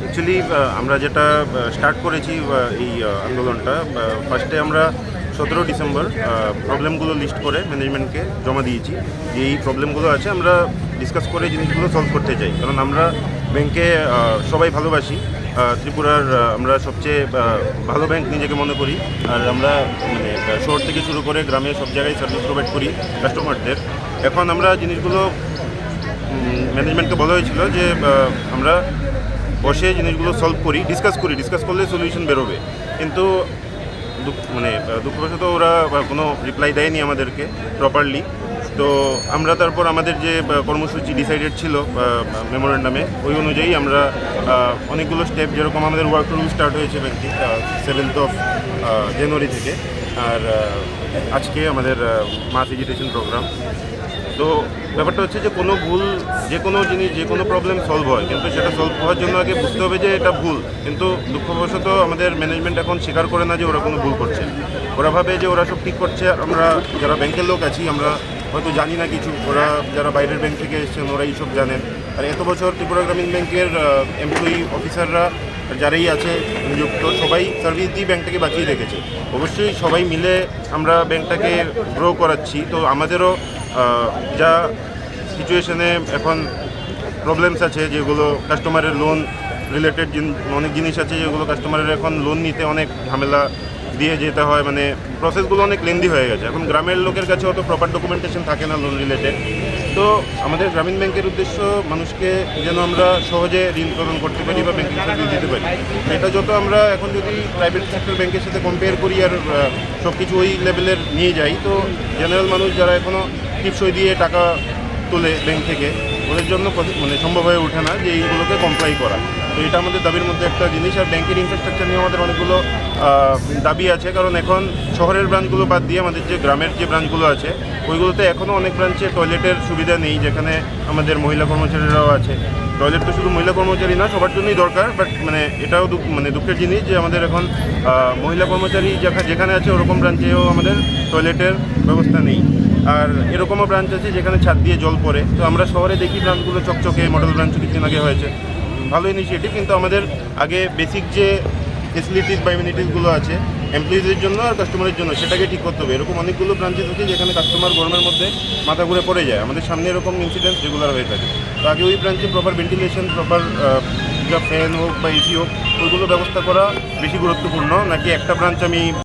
Actually আমরা যেটা start করেছি এই আন্দোলনটা ফার্স্টে আমরা সতেরো ডিসেম্বর প্রবলেমগুলো লিস্ট করে ম্যানেজমেন্টকে জমা দিয়েছি। যে এই প্রবলেমগুলো আছে, আমরা ডিসকাস করে জিনিসগুলো সলভ করতে চাই। কারণ আমরা ব্যাংকে সবাই ভালোবাসি। ত্রিপুরার আমরা সবচেয়ে ভালো ব্যাংক নিজেকে মনে করি। আর আমরা মানে শহর থেকে শুরু করে গ্রামে সব জায়গায় সার্ভিস প্রোভাইড করি কাস্টমারদের এখন আমরা জিনিসগুলো ম্যানেজমেন্টকে বলা হয়েছিল যে আমরা বসে জিনিসগুলো সলভ করি ডিসকাস করি ডিসকাস করলে সলিউশন বেরোবে। কিন্তু মানে দুঃখবশত ওরা কোনো রিপ্লাই দেয়নি আমাদেরকে প্রপারলি তো আমরা তারপর আমাদের যে কর্মসূচি ডিসাইডেড ছিল মেমোরেন্ডামে ওই অনুযায়ী আমরা অনেকগুলো স্টেপ যেরকম আমাদের ওয়ার্ক রুল স্টার্ট হয়েছে ব্যাংকে সেভেন্থ অফ জানুয়ারি থেকে। আর আজকে আমাদের মাস এডুকেশন প্রোগ্রাম তো ব্যাপারটা হচ্ছে যে কোনো ভুল, যে কোনো জিনিস, যে কোনো প্রবলেম সলভ হয়। কিন্তু সেটা সলভ হওয়ার জন্য আগে বুঝতে হবে যে এটা ভুল। কিন্তু দুঃখবশত আমাদের ম্যানেজমেন্ট এখন স্বীকার করে না যে ওরা কোনো ভুল করছে। ওরা ভাবে যে ওরা সব ঠিক করছে। আর আমরা যারা ব্যাংকের লোক আছি, আমরা হয়তো জানি না কিছু। ওরা যারা বাইরের ব্যাংক থেকে এসেছেন ওরা এইসব জানেন। আর এত বছর ত্রিপুরা গ্রামীণ ব্যাংকের এমপ্লয়ি অফিসাররা যারাই আছে, নিযুক্ত, সবাই সার্ভিস দিয়ে ব্যাংকটাকে বাঁচিয়ে রেখেছে। অবশ্যই সবাই মিলে আমরা ব্যাংকটাকে গ্রো করাচ্ছি। তো আমাদেরও যা সিচুয়েশনে এখন প্রবলেমস আছে, যেগুলো কাস্টমারের লোন রিলেটেড অনেক জিনিস আছে, যেগুলো কাস্টমারের এখন লোন নিতে অনেক ঝামেলা দিয়ে যেতে হয় মানে প্রসেসগুলো অনেক লেন্দি হয়ে গেছে। এখন গ্রামের লোকের কাছে অত প্রপার ডকুমেন্টেশন থাকে না লোন রিলেটেড তো আমাদের গ্রামীণ ব্যাংকের উদ্দেশ্য মানুষকে যেন আমরা সহজে ঋণ প্রদান করতে পারি বা ব্যাংকিং সার্ভিস দিতে পারি। এটা যত আমরা এখন যদি প্রাইভেট সেক্টর ব্যাংকের সাথে কম্পেয়ার করি আর সব কিছু ওই লেভেলের নিয়ে যাই, তো জেনারেল মানুষ যারা এখনও টিপসই দিয়ে টাকা তোলে ব্যাংক থেকে, ওদের জন্য মানে সম্ভব হয়ে ওঠে না যে এইগুলোকে কমপ্লাই করা। তো এটা আমাদের দাবির মধ্যে একটা জিনিস, আর ব্যাংকের ইনফ্রাস্ট্রাকচার নিয়ে আমাদের অনেকগুলো দাবি আছে। কারণ এখন শহরের ব্রাঞ্চগুলো বাদ দিয়ে আমাদের যে গ্রামের যে ব্রাঞ্চগুলো আছে, ওইগুলোতে এখনও অনেক ব্রাঞ্চে টয়লেটের সুবিধা নেই, যেখানে আমাদের মহিলা কর্মচারীরাও আছে। টয়লেট তো শুধু মহিলা কর্মচারী না, সবার জন্যই দরকার বাট মানে এটাও মানে দুঃখের জিনিস যে আমাদের এখন মহিলা কর্মচারী যেখানে আছে, ওরকম ব্রাঞ্চেও আমাদের টয়লেটের ব্যবস্থা নেই। আর এরকমও ব্রাঞ্চ আছে যেখানে ছাদ দিয়ে জল পড়ে। তো আমরা শহরে দেখি ব্রাঞ্চগুলো চকচকে মডেল ব্রাঞ্চ কিছুদিন আগে হয়েছে। ভালো ইনিশিয়েটিভ কিন্তু আমাদের আগে বেসিক যে ফেসিলিটিস বা ইমিউনিটিসগুলো আছে এমপ্লয়িজের জন্য আর কাস্টমারের জন্য, সেটাকে ঠিক করতে হবে। এরকম অনেকগুলো ব্রাঞ্চেস আছে যেখানে কাস্টমার গরমের মধ্যে মাথা ঘুরে পড়ে যায়। আমাদের সামনে এরকম ইনসিডেন্ট রেগুলার হয়ে থাকে। তো আগে ওই ব্রাঞ্চে প্রপার ভেন্টিলেশন প্রপার যা ফ্যান হোক বা এসি হোক, ওইগুলো ব্যবস্থা করা বেশি গুরুত্বপূর্ণ। নাকি একটা ব্রাঞ্চ আমি